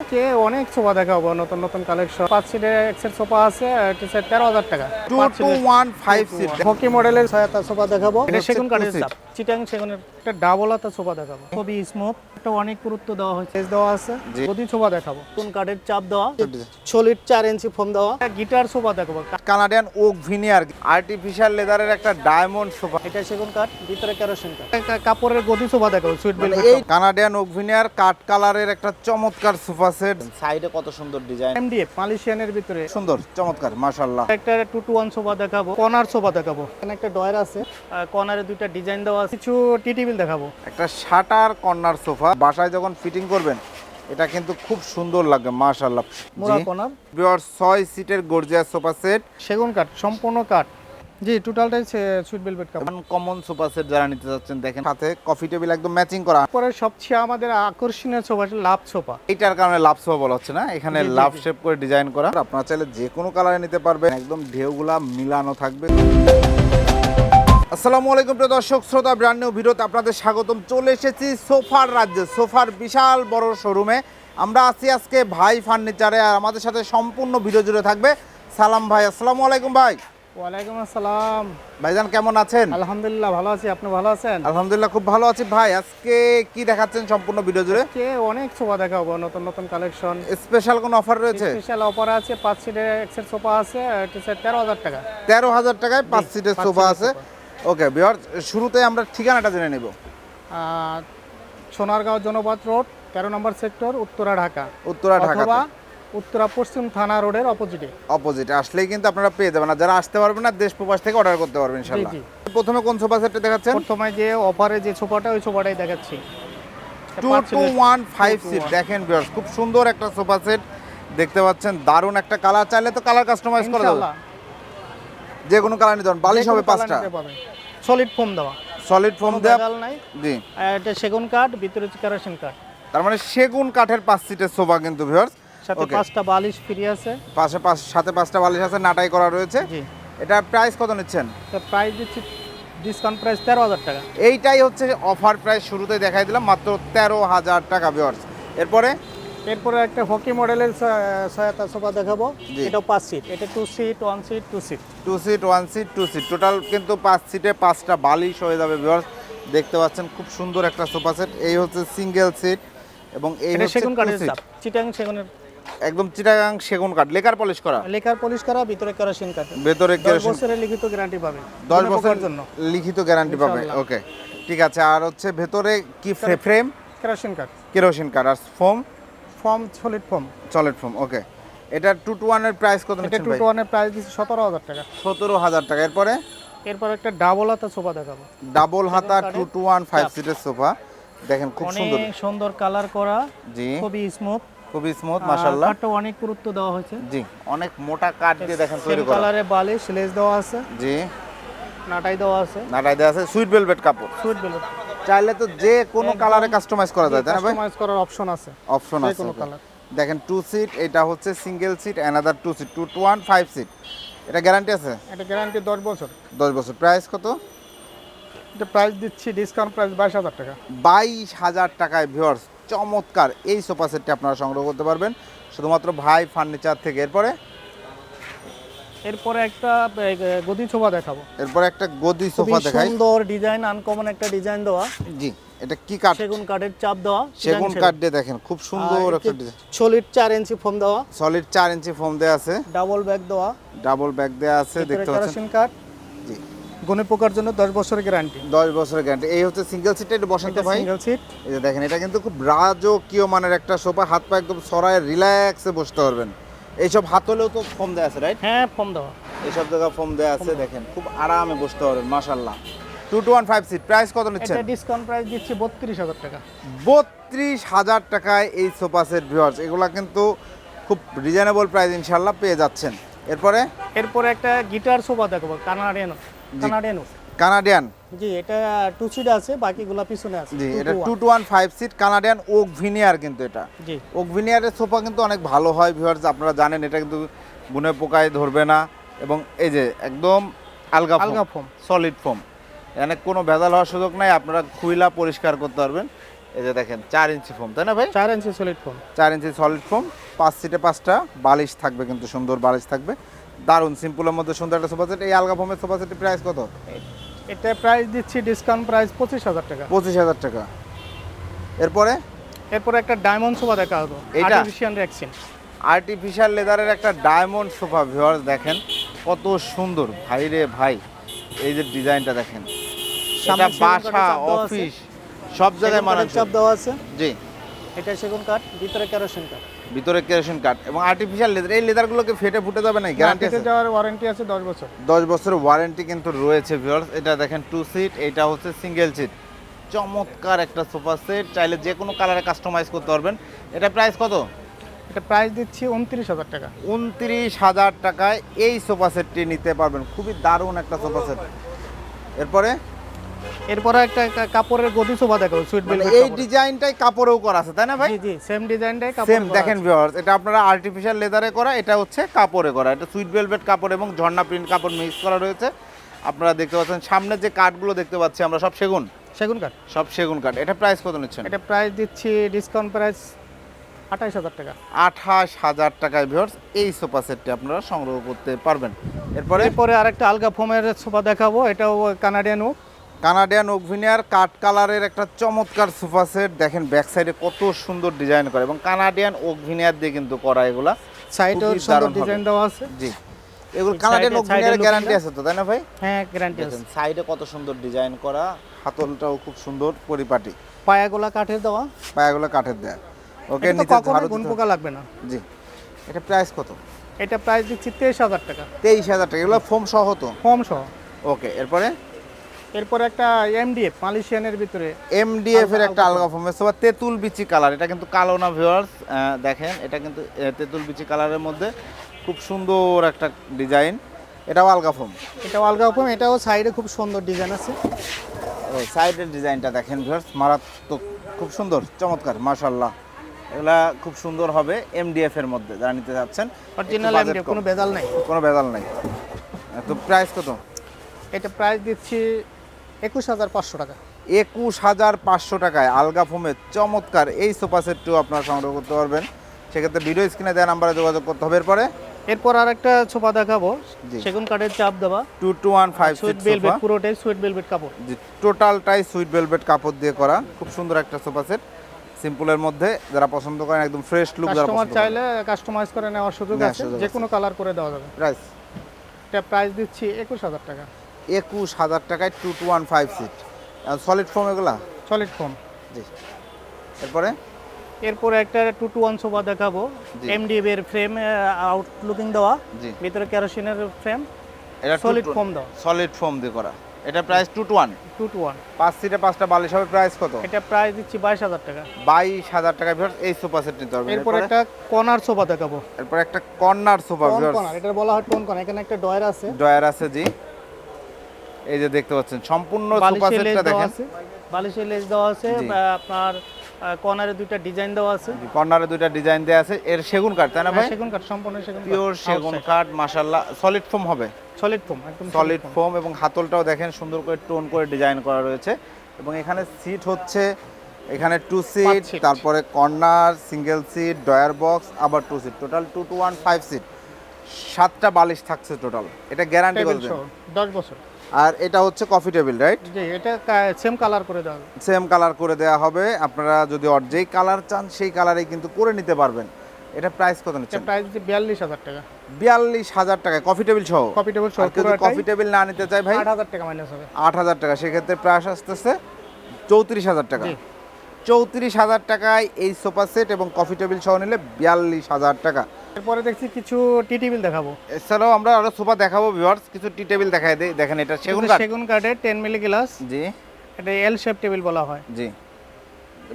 কে অনেক সোফা দেখাবো নতুন নতুন কালেকশন পাঁচ সিটের এক্সেল সোফা আছে এটা তেরো হাজার টাকা। Two two one five seat hockey মডেলের ছয়তা সোফা দেখাবো। এটা সেগুন কাঠের। চিটাং সেগুনের একটা ডাবল হাতা সোফা দেখাবো। খুবই স্মুথ একটা অনেক গুরুত্ব দেওয়া হয়েছে। দেওয়া আছে। জি। সোফা দেখাবো। কোন কাঠের চাপ দেওয়া। সলিড চার ইঞ্চি ফোম দেওয়া। গিটার সোফা দেখাবো। কানাডিয়ান ওক ভিনিয়ার আর্টিফিশিয়াল লেদারের একটা ডায়মন্ড সোফা। এটা সেগুন কাঠ ভিতরে কেরোসিন কাঠ কাপড়ের গদি সোফা দেখাবো সুইট মানে বেল এই কানাডিয়ান ওক ভিনিয়ার কাঠ কালারের একটা চমৎকার সোফা সেট সাইডে কত সুন্দর ডিজাইন এমডিএফ মালয়েশিয়ানের ভিতরে। সুন্দর চমৎকার মাশাআল্লাহ। একটা টু টু ওয়ান সোফা দেখাবো কর্নার সোফা দেখাবো। এখানে একটা ডয়ার আছে কর্নারে দুইটা ডিজাইন দেওয়া আছে কিছু টি টেবিল দেখাবো। একটা শাটার কর্নার সোফা বাসায় যখন ফিটিং করবেন এটা কিন্তু খুব সুন্দর লাগবে মাশাআল্লাহ। মোড়া কর্নার বিয়ার ছয় সিটের গর্জিয়াস সোফা সেট সেগুন কাঠ সম্পূর্ণ কাঠ। জি টোটালটাই সুইট বেলভেট কাপ কমন সোফা সেট যারা নিতে যাচ্ছেন দেখেন সাথে কফি টেবিল একদম ম্যাচিং করা। পরে সবচেয়ে আমাদের আকর্ষণীয় সোফা লাভ সোফা এইটার কারণে লাভ সোফা বলা হচ্ছে না এখানে লাভ শেপ করে ডিজাইন করা। আপনারা চাইলে যে কোনো কালারে নিতে পারবেন একদম ঢেউগুলা মিলানো থাকবে। আসসালামু আলাইকুম প্রিয় দর্শক শ্রোতা ব্র্যান্ড নিউ ভিডিওতে আপনাদের স্বাগতম। চলে এসেছি সোফার রাজ্যে সোফার বিশাল বড় শোরুমে আমরা আছি আজকে ভাই ফার্নিচারে আর আমাদের সাথে সম্পূর্ণ ভিডিও জুড়ে থাকবে সালাম ভাই। আসসালামু আলাইকুম ভাই। ওয়ালাইকুম আসসালাম। ভাইজান কেমন আছেন? আলহামদুলিল্লাহ ভালো আছি। আপনি ভালো আছেন? আলহামদুলিল্লাহ খুব ভালো আছি ভাই। আজকে কি দেখাচ্ছেন সম্পূর্ণ ভিডিও জুড়ে? কে অনেক সোফা দেখাবো নতুন নতুন কালেকশন স্পেশাল কোনো অফার রয়েছে? স্পেশাল অফার আছে পাঁচ সিটের এক্সেল সোফা আছে এটা তেরো হাজার টাকা। তেরো হাজার টাকায় পাঁচ সিটের সোফা আছে। ওকে বিহার শুরুতে আমরা ঠিকানাটা জেনে নেব। সোনারগাঁও জনপথ রোড তেরো নম্বর সেক্টর উত্তরা ঢাকা। উত্তরা ঢাকা উত্তরা পশ্চিম থানা রোডের অপোজিটে। অপোজিটে। আসলেই কিন্তু আপনারা পেয়ে যাবেন। আর যারা আসতে পারবেন না দেশ প্রবাস থেকে অর্ডার করতে পারবেন ইনশাআল্লাহ। প্রথমে কোন সোফা সেটটা দেখাচ্ছেন? প্রথমে যে অফারে যে সোফাটা ওই সোফাটাই দেখাচ্ছি। Two two one five seat দেখেন বিহার খুব সুন্দর একটা সোফা সেট দেখতে পাচ্ছেন। দারুণ একটা কালার চাইলে তো কালার কাস্টমাইজ করা যাবে ইনশাআল্লাহ। যে কোনো কালার নিতে পারেন। বালিশ হবে পাঁচটা। সলিড ফোম দেওয়া। সলিড ফোম দেওয়া। নাই। জি। এটা সেগুন কাঠ ভিতরে কেরোসিন কাঠ। তার মানে সেগুন কাঠের পাঁচ সিটের সোফা কিন্তু ভিউয়ার্স সাথে. পাঁচটা বালিশ ফ্রি আছে। পাশে পাঁচ সাথে পাঁচটা বালিশ আছে নাটাই করা রয়েছে। জি। এটার প্রাইস কত নিচ্ছেন? প্রাইস দিচ্ছি ডিসকাউন্ট প্রাইস তেরো হাজার টাকা। এইটাই হচ্ছে অফার প্রাইস শুরুতে দেখাই দিলাম মাত্র তেরো হাজার টাকা ভিউয়ার্স এরপরে? এরপরে একটা হকি মডেলের সহায়তা সোফা দেখাবো। এটা পাঁচ সিট এটা two seat one seat two seat two seat one seat two seat total কিন্তু পাঁচ সিটে পাঁচটা বালিশ হয়ে যাবে ভিউয়ার্স দেখতে পাচ্ছেন খুব সুন্দর একটা সোফা সেট এই হচ্ছে সিঙ্গেল সিট এবং এই এটা হচ্ছে সেগুন কাঠের। চিটাং সেগুনের একদম চিটাগাং সেগুন কাঠ লেকার পলিশ করা? লেখার পলিশ করা ভিতরে কেরোসিন কাঠ। ভেতরে কেরোসিন বছরের লিখিত গ্যারান্টি পাবে। দশ কোনো বছর প্রকার জন্য। লিখিত গ্যারান্টি পাবে ওকে। ঠিক আছে আর হচ্ছে ভেতরে কি ফ্রেম কেরোসিন কাঠ। কেরোসিন কাঠ আর foam form solid form solid foam okay. এটা টু টু ওয়ানের প্রাইস কত এটা টু টু ওয়ানের প্রাইস দিচ্ছি সতেরো হাজার টাকা। সতেরো হাজার টাকা। এরপরে? এরপর একটা ডাবল হাতা সোফা দেখাবো। ডাবল হাতা টু টু ওয়ান ফাইভ। সিটের সোফা। দেখেন খুব সুন্দর। সুন্দর কালার করা জি। খুবই স্মুথ খুবই স্মুথ মাশাআল্লাহ। কাঠটা অনেক গুরুত্ব দেওয়া হয়েছে। জি অনেক মোটা কাঠ দিয়ে দেখেন তৈরি করা। কালারে বালিশ লেস দেওয়া আছে। জি। নাটাই দেওয়া আছে। নাটাই দেওয়া আছে সুইট ভেলভেট কাপড়। সুইট বেলুন চাইলে তো যে কোনো কালারে কাস্টমাইজ করা যায় তাই না ভাই? কাস্টমাইজ করার অপশন আছে। অপশন আছে কোনো কালার দেখেন টু সিট এটা হচ্ছে single seat another two seat two two one five seat এটা গ্যারান্টি আছে? এটা গ্যারান্টি দশ বছর। দশ বছর। প্রাইস কত? এটা প্রাইস দিচ্ছি ডিসকাউন্ট প্রাইস বাইশ হাজার টাকা। বাইশ হাজার টাকায় ভিউয়ার্স চমৎকার এই সোফা সেটটি আপনারা সংগ্রহ করতে পারবেন। শুধুমাত্র ভাই ফার্নিচার থেকে। এরপরে? এরপরে একটা গদি সোফা দেখাবো। এরপরে একটা গদি সোফা দেখাই। সুন্দর ডিজাইন আনকমন একটা ডিজাইন দেওয়া। জি এটা কি কাঠ? সেগুন কাঠের চাপ দেওয়া সেগুন কাঠ দিয়ে দেখেন খুব সুন্দর একটা ডিজাইন সলিড চার ইঞ্চি ফোম দেওয়া। সলিড চার ইঞ্চি ফোম দেওয়া আছে। ডাবল ব্যাগ দেওয়া। ডাবল ব্যাগ দেওয়া আছে দেখতে পাচ্ছেন। কাঠ। গনে পোকার জন্য দশ বছরের গ্যারান্টি দশ বছরের গ্যারান্টি এই হচ্ছে সিঙ্গেল সিটটা একটু বসেন ভাই। সিঙ্গেল সিট এই যে দেখেন এটা কিন্তু খুব রাজকীয় মানের একটা সোফা। হাত পা একদম সরায় রিল্যাক্সে বসতে পারবেন। এইসব হাত হলেও তো ফোম দেওয়া আছে রাইট হ্যাঁ ফোম দেওয়া। এইসব জায়গা ফোম দেওয়া আছে দেখেন। খুব আরামে বসতে পারবেন ওয়ান ফাইভ সিট প্রাইস কত নিচ্ছেন? এটা ডিসকাউন্ট প্রাইস দিচ্ছি বত্রিশ হাজার টাকা। বত্রিশ হাজার টাকায় এই সোফা সেট ভিউয়ার্স এগুলা কিন্তু খুব রিজনেবল প্রাইস ইনশাল্লাহ পেয়ে যাচ্ছেন। এরপরে? এরপরে একটা গিটার সোফা দেখাবো কানাডিয়ানো কানাডিয়ানো কানাডিয়ান? জি এটা টু সিট আছে বাকিগুলো পিছনে আছে জি এটা। Two two one five seat Canadian oak veneer কিন্তু এটা। জি। ওক ভিনিয়ারের সোফা কিন্তু অনেক ভালো হয় ভিউয়ার্স আপনারা জানেন এটা কিন্তু গুনে পোকায় ধরবে না। এবং এই যে একদম আলগা আলগা ফোম ফোম সলিড ফোম এখানে কোনো ভেজাল হওয়ার সুযোগ নাই আপনারা খুইলা পরিষ্কার করতে পারবেন। এই যে দেখেন চার ইঞ্চি ফোম তাই না ভাই? চার ইঞ্চি সলিড ফোম চার ইঞ্চি সলিড ফোম পাঁচ সিটে পাঁচটা বালিশ থাকবে কিন্তু সুন্দর বালিশ থাকবে। দারুণ সিম্পলের মধ্যে সুন্দর একটা সোফা সেট এই আলগা ফোমের সোফা সেটের প্রাইস কত? এটা প্রাইস দিচ্ছি ডিসকাউন্ট প্রাইস পঁচিশ হাজার টাকা। পঁচিশ হাজার টাকা। এরপরে? এরপরে একটা ডায়মন্ড সোফা দেখা হতো আর্টিফিশিয়াল রেক্সিন আর্টিফিশিয়াল লেদারের একটা ডায়মন্ড সোফা ভিউয়ার্স দেখেন কত সুন্দর। ভাই রে ভাই এই যে ডিজাইনটা দেখেন। এটা বাসা। অফিস সব জায়গায় মানাচ্ছে চাপ দেওয়া আছে। জি। এটা সেগুন কাঠ ভিতরে কেরোসিন কাঠ। ভিতরে কেরোসিন কাঠ এবং আর্টিফিশিয়াল লেদার এই লেদারগুলোকে ফেটে ফুটে যাবে না গ্যারান্টি আছে? যাওয়ার ওয়ারেন্টি আছে দশ বছর। দশ বছরের ওয়ারেন্টি কিন্তু রয়েছে ভিউয়ার্স এটা দেখেন টু সিট এটা হচ্ছে সিঙ্গেল সিট চমৎকার একটা সোফা সেট চাইলে যে কোনো কালারে কাস্টমাইজ করতে পারবেন। এটা প্রাইস কত? এটা প্রাইস দিচ্ছি উনত্রিশ হাজার টাকা। উনত্রিশ হাজার টাকায় এই সোফা সেটটি নিতে পারবেন। খুবই দারুণ একটা সোফা সেট এরপরে? এরপরে একটা কাপড়ের গদি সোফা দেখো সুইট মানে এই ডিজাইনটাই কাপড়েও করা আছে তাই না ভাই? জি জি সেম ডিজাইনটাই কাপড় সেম দেখেন ভিউয়ার্স এটা আপনারা আর্টিফিশিয়াল লেদারে করা এটা হচ্ছে কাপড়ে করা এটা সুইট ভেলভেট কাপড় এবং ঝর্ণা প্রিন্ট কাপড় মিক্স করা রয়েছে। আপনারা দেখতে পাচ্ছেন সামনে যে কাঠগুলো দেখতে পাচ্ছি আমরা সব সেগুন? সেগুন কাঠ সব সেগুন কাঠ এটা প্রাইস কত নিচ্ছেন? এটা প্রাইস দিচ্ছি ডিসকাউন্ট প্রাইস আঠাইশ হাজার টাকা। আঠাশ হাজার টাকায় ভিউয়ার্স এই সোফা সেটটি আপনারা সংগ্রহ করতে পারবেন। এরপরে? এরপরে আরেকটা আলগা ফোমের সোফা দেখাবো এটাও কানাডিয়ান ওক কানাডিয়ান ওকভিনিয়ার কাঠ কালারের একটা চমৎকার সোফা সেট। দেখেন ব্যাক সাইডে কত সুন্দর ডিজাইন করা এবং কানাডিয়ান ওকভিনিয়ার দিয়ে কিন্তু করা এগুলা। সাইডেও সুন্দর ডিজাইন দেওয়া আছে। জি। এগুলো কানাডিয়ান এ গ্যারান্টি আছে তো তাই না ভাই? হ্যাঁ গ্যারান্টি আছে। সাইডে কত সুন্দর ডিজাইন করা। হাতলটাও খুব সুন্দর পরিপাটি। পায়াগুলা কাঠের দেওয়া। পায়াগুলো কাঠের দেয়া। ওকে নিচে ঝাড়ু গুণ পোকা লাগবে না। জি। এটা প্রাইস কত? এটা প্রাইস দিচ্ছি তেইশ হাজার টাকা। তেইশ হাজার টাকা। এগুলো ফোম সহ তো? কম সহ। ওকে এরপরে? এরপর একটা এমডিএফ মালয়েশিয়ানের ভিতরে। এমডিএফ এর একটা আলগা ফর্ম সোফা তেঁতুল বিচি কালার এটা কিন্তু কালো না ভিউয়ার্স দেখেন এটা কিন্তু তেঁতুল বিচি কালারের মধ্যে খুব সুন্দর একটা ডিজাইন এটাও আলগা ফোম এটাও আলগা ফোম এটাও সাইডে খুব সুন্দর ডিজাইন আছে। ও সাইডের ডিজাইনটা দেখেন ভিউয়ার্স মারাত্মক খুব সুন্দর চমৎকার মাশাল্লাহ এগুলা খুব সুন্দর হবে এমডিএফ এর মধ্যে যারা নিতে চাচ্ছেন অরিজিনাল এমডিএফ কোনো ভেজাল নাই। কোনো ভেজাল নাই। তো প্রাইস কত? এটা প্রাইস দিচ্ছি একুশ হাজার পাঁচশো টাকা। একুশ হাজার পাঁচশো টাকায় আলগা ফোমের চমৎকার এই সোফা সেটটিও আপনারা সংগ্রহ করতে পারবেন। সেক্ষেত্রে ভিডিও স্ক্রিনে দেওয়া নাম্বারে যোগাযোগ করতে হবে। এরপরে? এরপর আর একটা সোফা দেখাবো। জি। সেগুন কাঠের চাপ দেওয়া। Two two one five sweet velvet পুরোটাই সুইট বেলভেট কাপড়। যে টোটালটাই সুইট ভেলভেট কাপড় দিয়ে করা। খুব সুন্দর একটা সোফা সেট। সিম্পলের মধ্যে যারা পছন্দ করেন একদম ফ্রেশ লুক যারা পছন্দ চাইলে কাস্টমাইজ করে নেওয়ার সুযোগ আছে। যে কোনো কালার করে দেওয়া যাবে। প্রাইস এটা প্রাইস দিচ্ছি একুশ হাজার টাকা। একুশ হাজার টাকায় two two one five seat solid foam এগুলা? সলিড ফোম জি। এরপরে? এরপরে একটা টু টু ওয়ান সোফা দেখাবো। এমডিএফ এর ফ্রেম আউটলুকিং দেওয়া। জি। ভিতরে কেরোসিনের ফ্রেম এটা সলিড ফোম দেওয়া। সলিড ফোম দিয়ে করা। এটা price two two one two two one পাঁচ সিটে পাঁচটা বালিশ হবে প্রাইস কত? এটা প্রাইস দিচ্ছি বাইশ হাজার টাকা। বাইশ হাজার টাকা ভিউয়ার্স এই সোফা সেট নিতে হবে। এরপর একটা কর্নার সোফা দেখাবো। এরপর একটা কর্নার সোফা ভিউয়ার্স এটা বলা হয় টোন কর্নার এখানে একটা ডয়ার আছে। ডয়ার আছে জি। এই যে দেখতে পাচ্ছেন সম্পূর্ণ সোফা সেটটা দেখেন। বালিশের লেজ দেওয়া আছে আপনার কর্নারে দুইটা ডিজাইন দেওয়া আছে। কর্নারে দুইটা ডিজাইন দেওয়া আছে। এর সেগুন কাঠ তাই না ভাই? হ্যাঁ, সেগুন কাঠ সম্পূর্ণ সেগুন পিওর সেগুন কাঠ মাশাল্লাহ সলিড ফোম হবে? সলিড ফোম একদম সলিড ফোম এবং হাতলটাও দেখেন সুন্দর করে টোন করে ডিজাইন করা রয়েছে। এবং এখানে সিট হচ্ছে এখানে টু সিট তারপরে corner single seat drawer box আবার two seat total two two one five seat সাতটা বালিশ থাকছে টোটাল এটা গ্যারান্টি কত সহ দশ বছর। আর এটা হচ্ছে কফি টেবিল রাইট জি এটা সেম কালার করে দেওয়া হবে। সেম কালার করে দেওয়া হবে। আপনারা যদি অর যেই কালার চান সেই কালারেই কিন্তু করে নিতে পারবেন। এটা প্রাইস কত নিচ্ছেন? প্রাইস দিচ্ছি বিয়াল্লিশ হাজার টাকা। বিয়াল্লিশ হাজার টাকা। কফি টেবিল সহ? কপি টেবিল সহ যদি কফি টেবিল না নিতে চাই ভাই? আট হাজার টাকা মাইনাস হবে। আট হাজার টাকা। সেক্ষেত্রে প্রাইস আসতেছে চৌত্রিশ হাজার টাকা। জি। চৌত্রিশ হাজার টাকায় এই সোফা সেট এবং কফি টেবিল সহ নিলে বিয়াল্লিশ হাজার টাকা। এরপরে দেখছি কিছু টি টেবিল দেখাবো। এছাড়াও আমরা আরও সোফা দেখাবো ভিউয়ার্স কিছু টি টেবিল দেখাই দেই দেখেন এটা সেগুন কাঠ। সেগুন কাঠের টেন মিলি গ্লাস জি। এটা এল শেপ টেবিল বলা হয়। জি।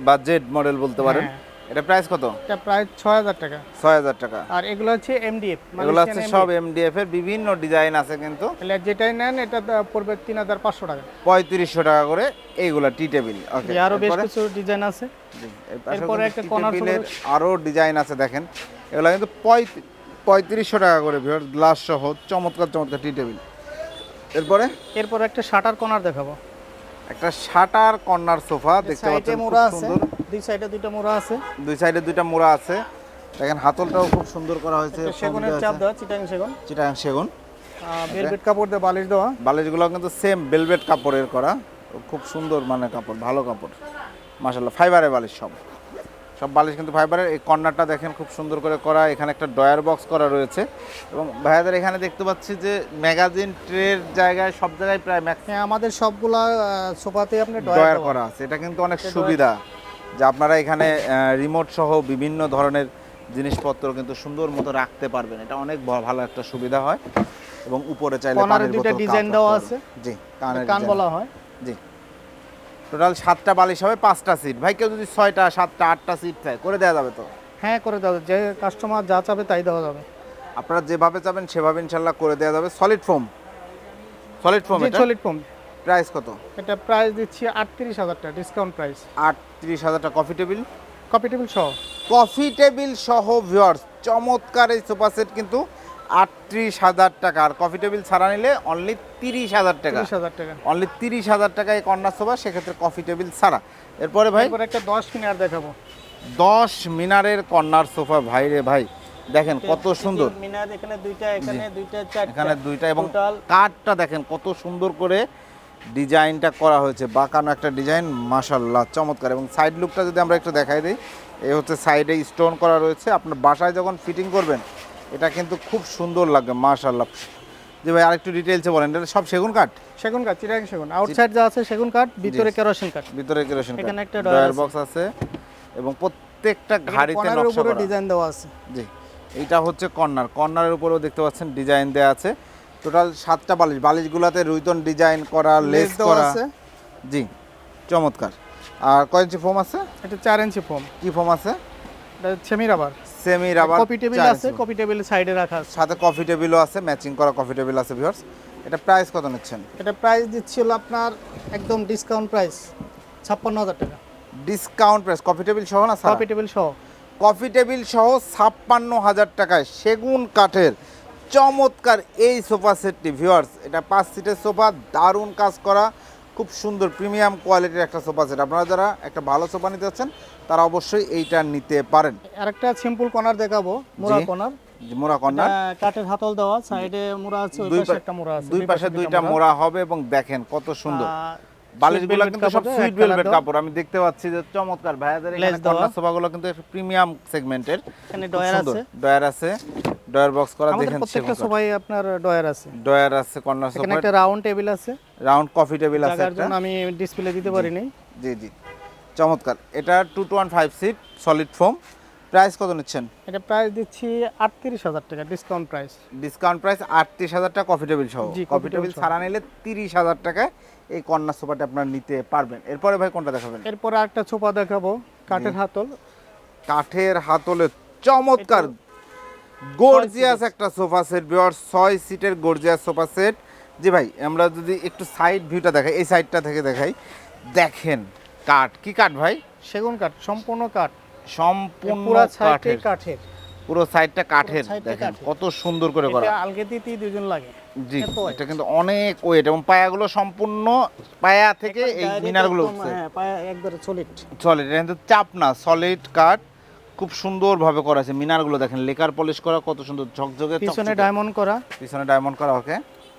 বা জেড মডেল বলতে পারেন। হ্যাঁ। এটা প্রাইস কত? এটা প্রায় ছয় হাজার টাকা। ছয় হাজার টাকা। আর এগুলো হচ্ছে এমডিএফ মানে এগুলো হচ্ছে সব এমডিএফ এর বিভিন্ন ডিজাইন আছে কিন্তু। তাহলে যেটাই নেন এটা পড়বে তিন হাজার পাঁচশো টাকা। পঁয়ত্রিশশো টাকা করে এইগুলা টি টেবিল। ওকে জি, আরও বেশ কিছু ডিজাইন আছে। এরপরে একটা টেবিলের আরও ডিজাইন আছে দেখেন। এগুলো কিন্তু পঁয়ত্রিশশো টাকা করে ভিউয়ার গ্লাস সহ চমৎকার চমৎকার টি টেবিল। এরপরে? এরপর একটা শাটার কর্নার দেখাবো। একটা শাটার কর্নার সোফা দেখতে পাচ্ছেন মোড়া আছে। সুন্দর। দুই সাইডে দুইটা মোড়া আছে। দুই সাইডে দুইটা মোড়া আছে। দেখেন হাতলটাও খুব সুন্দর করা হয়েছে সেগুনের চাপ দেওয়া চিটাং সেগুন। চিটাং সেগুন। ভেলভেট কাপড় দিয়ে বালিশ দেওয়া। বালিশগুলো কিন্তু সেম বেলভেট কাপড়ের করা। খুব সুন্দর মানে কাপড় ভালো কাপড়। মাশাল্লাহ ফাইবারের বালিশ সব। সব বালিশ কিন্তু ফাইবারের। এই কর্নারটা দেখেন খুব সুন্দর করে করা। এখানে একটা ডয়ার বক্স করা রয়েছে। এবং ভাইয়াদের এখানে দেখতে পাচ্ছি যে ম্যাগাজিন ট্রের জায়গায় সব জায়গায় প্রায় ম্যাক্স হ্যাঁ আমাদের সবগুলা সোফাতে আপনি ডয়ার করা। আছে। এটা কিন্তু অনেক সুবিধা যে আপনারা এখানে রিমোট সহ বিভিন্ন ধরনের জিনিসপত্র কিন্তু সুন্দর মতো রাখতে পারবেন। এটা অনেক ভালো একটা সুবিধা হয়। এবং উপরে চাইলে পানির বোতল ডিজাইন দেওয়া আছে। জি কান বলা হয়। জি। টোটাল সাতটা বালিশ হবে পাঁচটা সিট ভাই কেউ যদি ছয়টা সাতটা আটটা সিট চায় করে দেওয়া যাবে তো? হ্যাঁ করে দেওয়া যাবে। যে কাস্টমার যা চাবে তাই দেওয়া যাবে। আপনারা যেভাবে চাবেন সেভাবে ইনশাল্লাহ করে দেওয়া যাবে। সলিড ফোম সলিড ফোম এটা? সলিড ফোম প্রাইস কত? এটা প্রাইস দিচ্ছি আটত্রিশ হাজার টাকা ডিসকাউন্ট প্রাইস আটত্রিশ হাজার টাকা। কফি টেবিল কফি টেবিল সহ। কফি টেবিল সহ ভিউয়ার্স চমৎকার এই সোফা সেট কিন্তু আটত্রিশ হাজার টাকা। আর কফি টেবিল ছাড়া নিলে অনলি তিরিশ হাজার টাকা। হাজার টাকা। অনলি তিরিশ হাজার টাকা এই কর্নার সোফা সেক্ষেত্রে কফি টেবিল ছাড়া। এরপরে ভাই? একটা দশ মিনার দেখাবো। দশ মিনারের কর্নার সোফা। ভাই রে ভাই দেখেন কত সুন্দর। মিনার এখানে দুইটা এখানে দুইটা এখানে দুইটা এবং কাঠটা দেখেন কত সুন্দর করে ডিজাইনটা করা হয়েছে। বাঁকানো একটা ডিজাইন মাশাল্লাহ চমৎকার। এবং সাইড লুকটা যদি আমরা একটু দেখাই দিই এই হচ্ছে সাইডে স্টোন করা রয়েছে। আপনার বাসায় যখন ফিটিং করবেন এটা কিন্তু খুব সুন্দর লাগবে মাশাল্লাহ যে ভাই আরেকটু ডিটেলসে বলেন এটা সব সেগুন কাঠ? সেগুন কাঠ চিরাং সেগুন। আউটসাইড যা আছে সেগুন কাঠ ভিতরে কেরোসিন কাঠ। ভিতরে কেরোসিন এখানে একটা ডয়ার বক্স আছে। এবং প্রত্যেকটা ঘাড়িতে নকশা উপরে করা। ডিজাইন দেওয়া আছে। জি এইটা হচ্ছে কর্নার। কর্নারের উপরেও দেখতে পাচ্ছেন ডিজাইন দেওয়া আছে। টোটাল সাতটা বালিশ বালিশগুলোতে রুইতন ডিজাইন করা লেস করা। আছে। জি চমৎকার। আর কয় ইঞ্চি ফোম আছে? এটা চার ইঞ্চি ফোম কি ফোম আছে? এটা semi rubber semi rubber coffee table আছে কপি টেবিল সাইডে রাখা আছে। সাথে কফি টেবিলও আছে ম্যাচিং করা কফি টেবিল আছে ভিউয়ার্স এটা প্রাইস কত নিচ্ছেন? এটা প্রাইস দিচ্ছিল আপনার একদম ডিসকাউন্ট প্রাইস ছাপ্পান্ন হাজার টাকা। ডিসকাউন্ট প্রাইস কফি টেবিল সহ না কপি টেবিল সহ। কফি টেবিল সহ ছাপ্পান্ন হাজার টাকায় সেগুন কাঠের চমৎকার এই সোফা সেটটি ভিউয়ার্স এটা পাঁচ সিটের সোফা দারুণ কাজ করা। খুব সুন্দর প্রিমিয়াম কোয়ালিটির একটা সোফা সেট। আপনারা যারা একটা ভালো সোফা নিতে চাচ্ছেন তারা অবশ্যই এইটা নিতে পারেন। আরেকটা সিম্পল কর্নার দেখাবো মোরা। কর্নার মোড়া কর্নার কাঠের হাতল দেওয়া সাইডে মোড়া আছে ওই দুই পাশে একটা মোড়া আছে দুই পাশে দুইটা মোড়া। হবে এবং দেখেন কত সুন্দর। বালিশগুলো কিন্তু সব সুইট ভেলভেট কাপড়। আমি দেখতে পাচ্ছি যে চমৎকার। ভাইয়াদের এখানে। কর্নার সোফাগুলো কিন্তু প্রিমিয়াম সেগমেন্টের এখানে ডয়ার আছে। ডয়ার আছে। ডয়ার বক্স করা দেখেন প্রত্যেকটা সবাই আপনার ডয়ার আছে। ডয়ার আছে কর্নার এখানে একটা রাউন্ড টেবিল আছে। রাউন্ড কফি টেবিল আছে একটা। আমি ডিসপ্লে দিতে পারিনি। জি জি। চমৎকার। এটা two two one five seat solid foam price কত নিচ্ছেন? এটা প্রাইস দিচ্ছি আটত্রিশ হাজার টাকা ডিসকাউন্ট প্রাইস ডিসকাউন্ট প্রাইস আটত্রিশ হাজার টাকা কফি টেবিল সহ। জি, কফি টেবিল ছাড়া নিলে তিরিশ হাজার টাকায় এই কর্নার সোফাটা আপনারা নিতে পারবেন। এরপরে ভাই কোনটা দেখাবেন? এরপর একটা সোফা দেখাবো কাঠের হাতল। কাঠের হাতলে চমৎকার গর্জিয়াস একটা সোফা সেট বিয়ার ছয় সিটের গর্জিয়াস সোফা সেট জি ভাই আমরা যদি একটু সাইড ভিউটা দেখাই এই সাইডটা থেকে দেখাই। দেখেন কাঠ কি কাঠ ভাই? সেগুন কাঠ সম্পূর্ণ কাঠ। সম্পূর্ণ পুরো কাঠের। কাঠের। পুরো সাইডটা কাঠের। দেখেন কত সুন্দর করে করা। এটা দুজন লাগে। জি এটা কিন্তু অনেক ওয়েট এবং পায়াগুলো সম্পূর্ণ পায়া থেকে এই মিনারগুলো উঠছে। হ্যাঁ পায়ে একবারে সলিড সলিড এটা কিন্তু চাপ না সলিড কাঠ। খুব সুন্দরভাবে করা আছে। মিনারগুলো দেখেন লেকার পলিশ করা কত সুন্দর ঝকঝকে পিছনে ডায়মন্ড করা। পিছনে ডায়মন্ড করা ওকে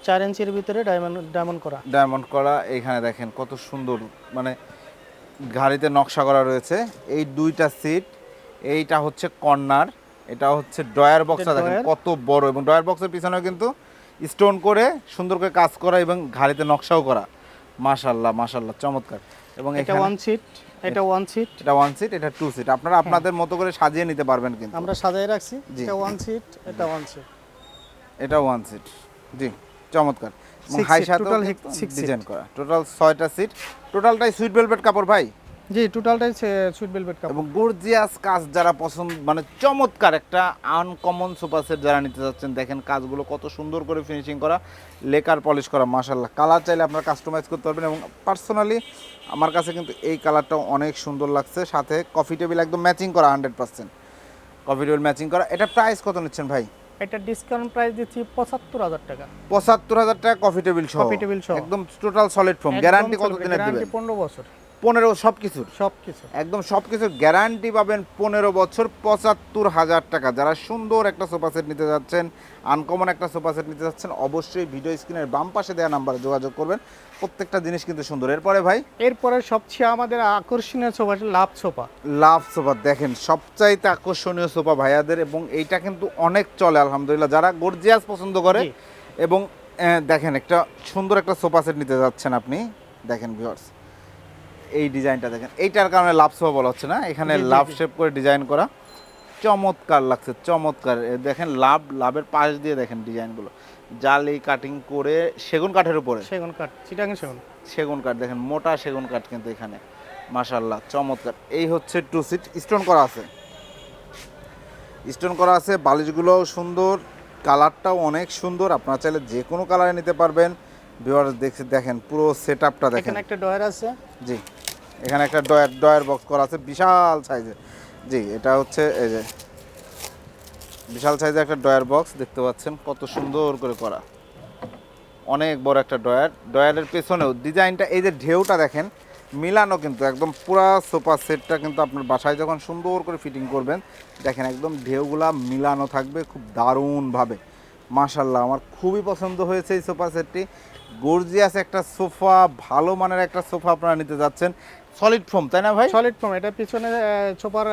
চার ইঞ্চির ভিতরে ডায়মন্ড ডায়মন্ড করা। ডায়মন্ড করা এখানে দেখেন কত সুন্দর মানে গাড়িতে নকশা করা রয়েছে। এই দুইটা সিট এইটা হচ্ছে কর্নার এটা হচ্ছে ডয়ার বক্সটা দেখেন কত বড় এবং ডয়ার বক্সের পিছনেও কিন্তু স্টোন করে সুন্দর করে কাজ করা এবং ঘাড়িতে নকশাও করা। মাশাল্লাহ মাশাল্লাহ চমৎকার। এবং এটা ওয়ান সিট এটা ওয়ান সিট এটা ওয়ান সিট এটা টু সিট আপনারা আপনাদের মতো করে সাজিয়ে নিতে পারবেন কিন্তু। আমরা সাজিয়ে রাখছি। এটা ওয়ান সিট এটা ওয়ান সিট এটা ওয়ান সিট জি চমৎকার। হাই। ডিজাইন করা। টোটাল ছয়টা সিট টোটালটাই সুইট ভেলভেট কাপড় ভাই। জি টোটালটাই সুইট বেলভেট কাপ এবং গর্জিয়াস কাজ যারা পছন্দ মানে চমৎকার একটা আনকমন সোফা সেট যারা নিতে যাচ্ছেন দেখেন কাজগুলো কত সুন্দর করে ফিনিশিং করা লেকার পলিশ করা মাশাল্লাহ কালার চাইলে আপনারা কাস্টমাইজ করতে পারবেন এবং পার্সোনালি আমার কাছে কিন্তু এই কালারটা অনেক সুন্দর লাগছে। সাথে কফি টেবিল একদম ম্যাচিং করা hundred percent coffee table matching করা। এটা প্রাইস কত নিচ্ছেন ভাই? এটা ডিসকাউন্ট প্রাইস দিচ্ছি পঁচাত্তর হাজার টাকা। পঁচাত্তর হাজার টাকা কফি টেবিল সহ। কফি টেবিল সহ। একদম টোটাল সলিড ফোম গ্যারান্টি কত দিনের গ্যারান্টি দিবেন? পনেরো বছর। পনেরো সব কিছুর সব কিছু একদম সব কিছুর গ্যারান্টি পাবেন পনেরো বছর পঁচাত্তর হাজার টাকা। যারা সুন্দর একটা সোফা সেট নিতে যাচ্ছেন আনকমন একটা সোফা সেট নিতে যাচ্ছেন অবশ্যই ভিডিও স্ক্রিনের বাম পাশে দেওয়া নাম্বারে যোগাযোগ করবেন। প্রত্যেকটা জিনিস কিন্তু সুন্দর। এরপরে ভাই? এরপরে সবচেয়ে আমাদের আকর্ষণীয় sofa love sofa love sofa দেখেন সবচাইতে আকর্ষণীয় সোফা ভাইয়াদের এবং এইটা কিন্তু অনেক চলে আলহামদুলিল্লাহ। যারা গর্জিয়াস পছন্দ করে এবং দেখেন একটা সুন্দর একটা সোফা সেট নিতে যাচ্ছেন আপনি। দেখেন ভিউয়ার্স এই ডিজাইনটা দেখেন। এইটার কারণে লাভ সোফা বলা হচ্ছে না। এখানে লাভ। শেপ করে ডিজাইন করা চমৎকার লাগছে চমৎকার। দেখেন লাভ লাভের পাশ দিয়ে দেখেন ডিজাইনগুলো। জালি কাটিং করে সেগুন কাঠের উপরে। সেগুন কাঠ চিটাঙ্গি সেগুন। সেগুন কাঠ দেখেন মোটা সেগুন কাঠ কিন্তু এখানে। মাশাল্লাহ চমৎকার। এই হচ্ছে টু সিট স্টোন করা আছে। স্টোন করা আছে বালিশগুলোও সুন্দর কালারটাও অনেক সুন্দর। আপনারা চাইলে যে কোনো কালারে নিতে পারবেন। ভিউয়ার দেখে দেখেন পুরো সেট আপটা দেখেন। একটা ডয়ার আছে। জি। এখানে একটা ডয়ার ডয়ার বক্স করা আছে, বিশাল সাইজের জি, এটা হচ্ছে এই যে, বিশাল সাইজের একটা ডয়ার বক্স, দেখতে পাচ্ছেন কত সুন্দর করে করা। অনেক বড় একটা ডয়ার। ডয়ারের পেছনেও ডিজাইনটা, এই যে ঢেউটা দেখেন, মিলানো কিন্তু একদম পুরা সোফা সেটটা কিন্তু আপনার বাসায় যখন সুন্দর করে ফিটিং করবেন, দেখেন একদম ঢেউগুলা মিলানো থাকবে খুব দারুণভাবে। মাশাল্লাহ আমার খুবই পছন্দ হয়েছে এই সোফা সেটটি। গর্জিয়াস একটা সোফা, ভালো মানের একটা সোফা আপনারা নিতে যাচ্ছেন। সলিড ফোম তাই না ভাই? সলিড ফর্ম এটা পিছনে সোফার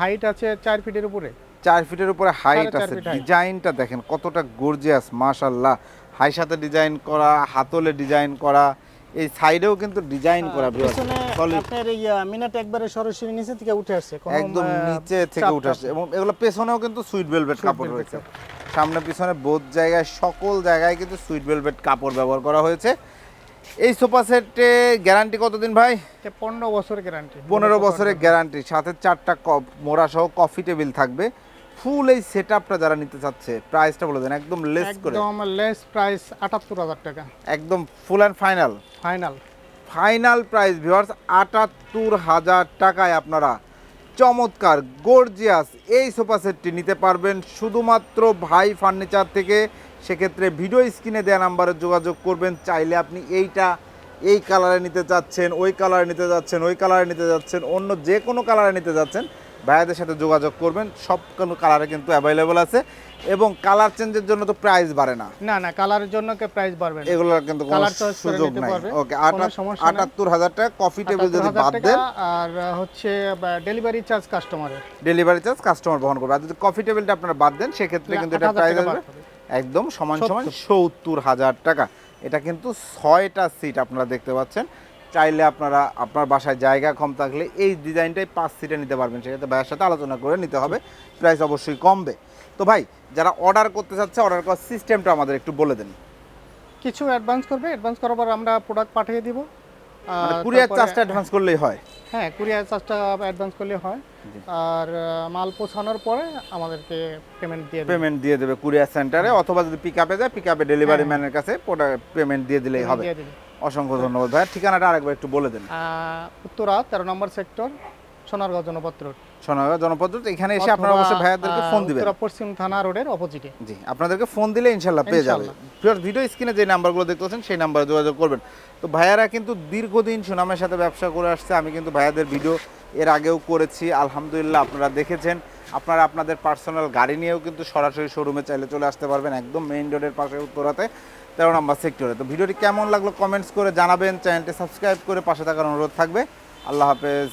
হাইট আছে চার ফিটের উপরে। চার ফিটের উপরে হাইট আছে। ডিজাইনটা দেখেন কতটা গর্জিয়াস মাশাল্লাহ হাই সাথে ডিজাইন করা হাতলে ডিজাইন করা এই সাইডেও কিন্তু ডিজাইন করা পিছনে আপনার এই মিনাট একবারে সরাসরি নিচে থেকে উঠে আসছে একদম নিচে থেকে উঠে আসছে। এবং এগুলো পেছনেও কিন্তু সুইট ভেলভেট কাপড় রয়েছে। সামনে পিছনে বোধ জায়গায় সকল জায়গায় কিন্তু সুইট ভেলভেট কাপড় ব্যবহার করা হয়েছে। এই সোফা সেটে গ্যারান্টি কতদিন ভাই? পনেরো বছর গ্যারান্টি। পনেরো বছরের গ্যারান্টি সাথে চারটা কপ মোড়া সহ কফি টেবিল থাকবে। ফুল এই সেট আপটা যারা নিতে চাচ্ছে প্রাইসটা বলে দেন একদম লেস করে। একদম লেস প্রাইস আটাত্তর হাজার টাকা। একদম full and final. Final. Final price viewers আটাত্তর হাজার টাকায় আপনারা চমৎকার গর্জিয়াস এই সোফা সেটটি নিতে পারবেন। শুধুমাত্র ভাই ফার্নিচার থেকে সেক্ষেত্রে ভিডিও স্ক্রিনে দেওয়া নাম্বারে যোগাযোগ করবেন। চাইলে আপনি এইটা এই কালারে নিতে চাচ্ছেন ওই কালারে নিতে যাচ্ছেন ওই কালারে নিতে যাচ্ছেন অন্য যে কোনো কালারে নিতে যাচ্ছেন ভাইয়াদের সাথে যোগাযোগ করবেন। সব কোনো কালারে কিন্তু অ্যাভেলেবল আছে এবং কালার চেঞ্জের জন্য তো প্রাইস বাড়ে না। না না কালারের জন্য কে প্রাইস বাড়বে না। এগুলোর কিন্তু কোনো সুযোগ নাই। পারবে, ওকে কোনো সমস্যা নাই। আটাত্তর হাজার টাকা কফি টেবিল যদি বাদ দেন। আর হচ্ছে ডেলিভারি চার্জ কাস্টমারের ডেলিভারি চার্জ কাস্টমার বহন করবে। আর যদি কফি টেবিলটা আপনারা বাদ দেন সেক্ষেত্রে কিন্তু এটা প্রাইস আসবে। একদম সমান সমান সত্তর হাজার টাকা। এটা কিন্তু ছয়টা সিট আপনারা দেখতে পাচ্ছেন। চাইলে আপনারা আপনার বাসায় জায়গা কম থাকলে এই ডিজাইনটাই পাঁচ সিটে নিতে পারবেন। সেক্ষেত্রে ভাইয়ের সাথে আলোচনা করে নিতে হবে। প্রাইস অবশ্যই কমবে। তো ভাই যারা অর্ডার করতে চাচ্ছে অর্ডার করার সিস্টেমটা আমাদের একটু বলে দেন। কিছু অ্যাডভান্স করবে। অ্যাডভান্স করার পর আমরা প্রোডাক্ট পাঠিয়ে দিব। কুরিয়ার চার্জটা অ্যাডভান্স করলেই হয়। হ্যাঁ কুরিয়ার চার্জটা অ্যাডভান্স করলে হয়। আর মাল পৌঁছানোর পরে আমাদেরকে পেমেন্ট দিয়ে দেবে। পেমেন্ট দিয়ে দেবে কুরিয়ার সেন্টারে অথবা যদি পিক আপে যায় পিক আপে ডেলিভারি ম্যানের কাছে পেমেন্ট দিয়ে দিলেই হবে। অসংখ্য ধন্যবাদ ভাই। ঠিকানাটা আরেকবার একটু বলে দেন। উত্তরা তেরো নম্বর সেক্টর সোনারগাঁও জনপত্র সোনারগাঁ জনপদ এখানে এসে আপনারা অবশ্যই ভাইয়াদেরকে ফোন দিবেন। উত্তরা পশ্চিম থানা রোডের অপোজিটে। জি আপনাদেরকে ফোন দিলে ইনশাল্লাহ পেয়ে যাবে। ভিডিও স্ক্রিনে যে নাম্বারগুলো দেখতে পাচ্ছেন সেই নাম্বারে যোগাযোগ করবেন। তো ভাইয়ারা কিন্তু দীর্ঘদিন সুনামের সাথে ব্যবসা করে আসছে আমি কিন্তু ভাইয়াদের ভিডিও এর আগেও করেছি আলহামদুলিল্লাহ আপনারা দেখেছেন। আপনারা আপনাদের পার্সোনাল গাড়ি নিয়েও কিন্তু সরাসরি শোরুমে চাইলে চলে আসতে পারবেন একদম মেইন রোডের পাশে উত্তরাতে তেরো নম্বর সেক্টরে তো ভিডিওটি কেমন লাগল কমেন্টস করে জানাবেন চ্যানেলটি সাবস্ক্রাইব করে পাশে থাকার অনুরোধ থাকবে। আল্লাহ হাফেজ।